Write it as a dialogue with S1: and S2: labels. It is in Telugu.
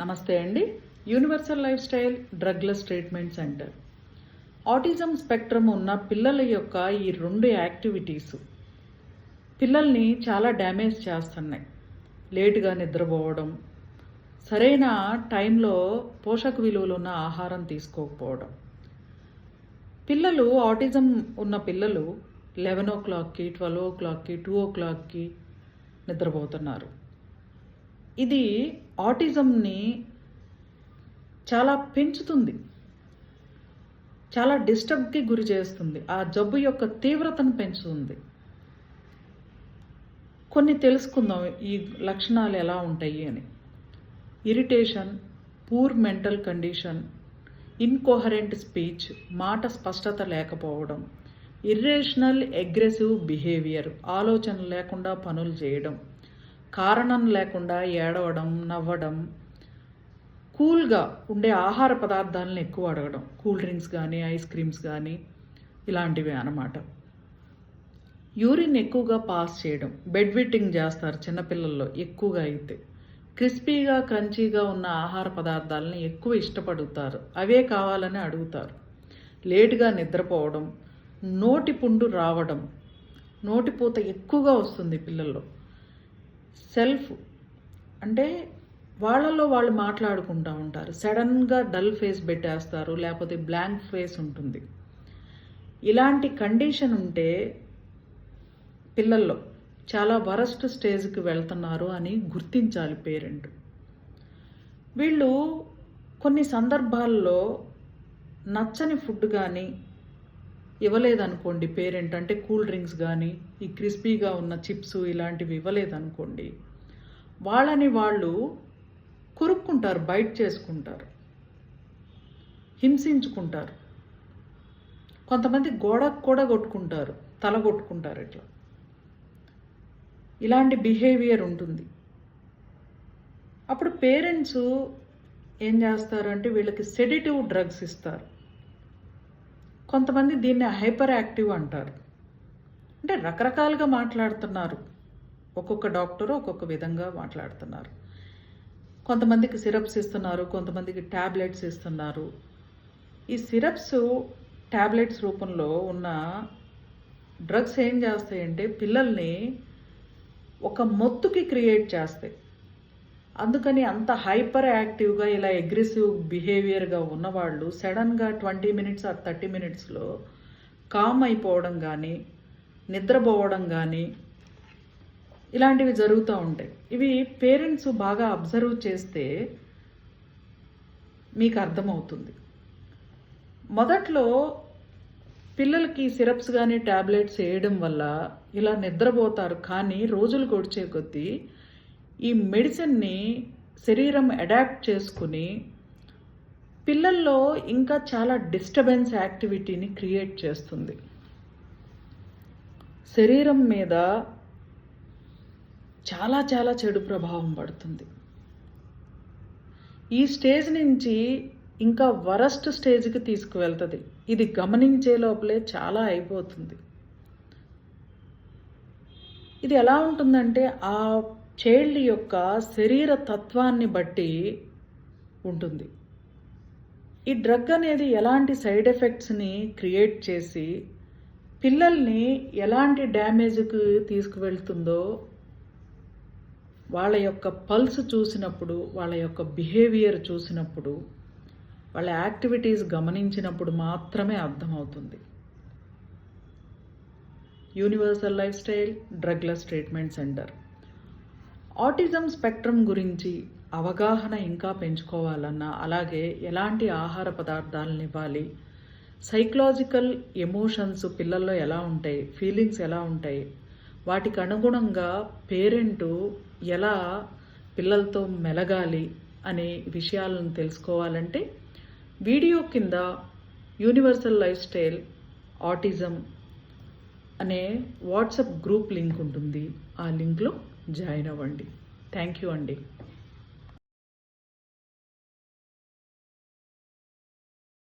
S1: నమస్తే అండి. Universal life style drugless treatment centre autism spectrum ఉన్న పిల్లల యొక్క ఈ రెండు యాక్టివిటీస్ పిల్లల్ని చాలా డ్యామేజ్ చేస్తున్నాయి. లేటుగా నిద్రపోవడం సరైన టైంలో పోషక విలువలు ఉన్న ఆహారం తీసుకోకపోవడం. పిల్లలు ఆటిజం ఉన్న పిల్లలు లెవెన్ ఓ క్లాక్కి ట్వెల్వ్ ఓ క్లాక్కి టూ ఓ క్లాక్కి నిద్రపోతున్నారు. ఇది ఆటిజంని చాలా పెంచుతుంది. చాలా డిస్టర్బ్కి గురి చేస్తుంది. ఆ జబ్బు యొక్క తీవ్రతను పెంచుతుంది. కొన్ని తెలుసుకుందాం ఈ లక్షణాలు ఎలా ఉంటాయి అని. Irritation poor mental condition incoherent speech మాట స్పష్టత లేకపోవడం ఇర్రేషనల్ అగ్రెసివ్ బిహేవియర్ ఆలోచన లేకుండా పనులు చేయడం. కారణం లేకుండా ఏడవడం నవ్వడం కూల్గా ఉండే ఆహార పదార్థాలను ఎక్కువ అడగడం కూల్ డ్రింక్స్ కానీ ఐస్ క్రీమ్స్ కానీ ఇలాంటివి అన్నమాట. యూరిన్ ఎక్కువగా పాస్ చేయడం బెడ్ విట్టింగ్ చేస్తారు చిన్నపిల్లల్లో ఎక్కువగా అయితే. క్రిస్పీగా క్రంచీగా ఉన్న ఆహార పదార్థాలని ఎక్కువ ఇష్టపడుతారు. అవే కావాలని అడుగుతారు. లేటుగా నిద్రపోవడం నోటి పుండు రావడం నోటిపూత ఎక్కువగా వస్తుంది పిల్లల్లో. సెల్ఫ్ అంటే వాళ్ళలో వాళ్ళు మాట్లాడుకుంటూ ఉంటారు. సడన్గా డల్ ఫేస్ పెట్టేస్తారు లేకపోతే బ్లాంక్ ఫేస్ ఉంటుంది. ఇలాంటి కండిషన్ ఉంటే పిల్లల్లో చాలా వరస్ట్ స్టేజ్కి వెళ్తున్నారు అని గుర్తించాలి పేరెంట్. వీళ్ళు కొన్ని సందర్భాల్లో నచ్చని ఫుడ్ కానీ ఇవ్వలేదనుకోండి పేరెంట్ అంటే కూల్ డ్రింక్స్ కానీ ఈ క్రిస్పీగా ఉన్న చిప్స్ ఇలాంటివి ఇవ్వలేదనుకోండి వాళ్ళని వాళ్ళు కొరుక్కుంటారు బయట చేసుకుంటారు హింసించుకుంటారు. కొంతమంది గోడకు కూడా కొట్టుకుంటారు తల కొట్టుకుంటారు ఇట్లా. ఇలాంటి బిహేవియర్ ఉంటుంది. అప్పుడు పేరెంట్స్ ఏం చేస్తారు అంటే వీళ్ళకి సెడిటివ్ డ్రగ్స్ ఇస్తారు. కొంతమంది దీన్ని హైపర్ యాక్టివ్ అంటారు. అంటే రకరకాలుగా మాట్లాడుతున్నారు. ఒక్కొక్క డాక్టర్ ఒక్కొక్క విధంగా మాట్లాడుతున్నారు. కొంతమందికి సిరప్స్ ఇస్తున్నారు కొంతమందికి ట్యాబ్లెట్స్ ఇస్తున్నారు. ఈ సిరప్స్ ట్యాబ్లెట్స్ రూపంలో ఉన్న డ్రగ్స్ ఏం చేస్తాయంటే పిల్లల్ని ఒక మొత్తుకి క్రియేట్ చేస్తాయి. అందుకని అంత హైపర్ యాక్టివ్గా ఇలా అగ్రెసివ్ బిహేవియర్గా ఉన్నవాళ్ళు సడన్గా ట్వంటీ మినిట్స్ ఆర్ థర్టీ మినిట్స్లో కామ్ అయిపోవడం కానీ నిద్రపోవడం కానీ ఇలాంటివి జరుగుతూ ఉంటాయి. ఇవి పేరెంట్స్ బాగా అబ్జర్వ్ చేస్తే మీకు అర్థమవుతుంది. మొదట్లో పిల్లలకి సిరప్స్ కానీ ట్యాబ్లెట్స్ వేయడం వల్ల ఇలా నిద్రపోతారు కానీ రోజులు గడిచే కొద్దీ ఈ మెడిసిన్ని శరీరం అడాప్ట్ చేసుకుని పిల్లల్లో ఇంకా చాలా డిస్టర్బెన్స్ యాక్టివిటీని క్రియేట్ చేస్తుంది. శరీరం మీద చాలా చాలా చెడు ప్రభావం పడుతుంది. ఈ స్టేజ్ నుంచి ఇంకా వరస్ట్ స్టేజ్కి తీసుకువెళ్తుంది. ఇది గమనించే లోపలే చాలా అయిపోతుంది. ఇది ఎలా ఉంటుందంటే ఆ చైల్డ్ యొక్క శరీర తత్వాన్ని బట్టి ఉంటుంది. ఈ డ్రగ్ అనేది ఎలాంటి సైడ్ ఎఫెక్ట్స్ని క్రియేట్ చేసి పిల్లల్ని ఎలాంటి డ్యామేజ్కి తీసుకువెళ్తుందో వాళ్ళ యొక్క పల్స్ చూసినప్పుడు వాళ్ళ యొక్క బిహేవియర్ చూసినప్పుడు వాళ్ళ యాక్టివిటీస్ గమనించినప్పుడు మాత్రమే అర్థమవుతుంది. Universal life style drugless treatment centre. Autism spectrum గురించి అవగాహన ఇంకా పెంచుకోవాలన్నా అలాగే ఎలాంటి ఆహార పదార్థాలను ఇవ్వాలి సైకలాజికల్ ఎమోషన్స్ పిల్లల్లో ఎలా ఉంటాయి? ఫీలింగ్స్ ఎలా ఉంటాయి? వాటికి అనుగుణంగా పేరెంటు ఎలా పిల్లలతో మెలగాలి అనే విషయాలను తెలుసుకోవాలంటే వీడియో కింద యూనివర్సల్ లైఫ్ స్టైల్ ఆటిజం అనే వాట్సాప్ గ్రూప్ లింక్ ఉంటుంది. ఆ లింక్లో జాయిన్ అవ్వండి. థ్యాంక్ యూ అండి.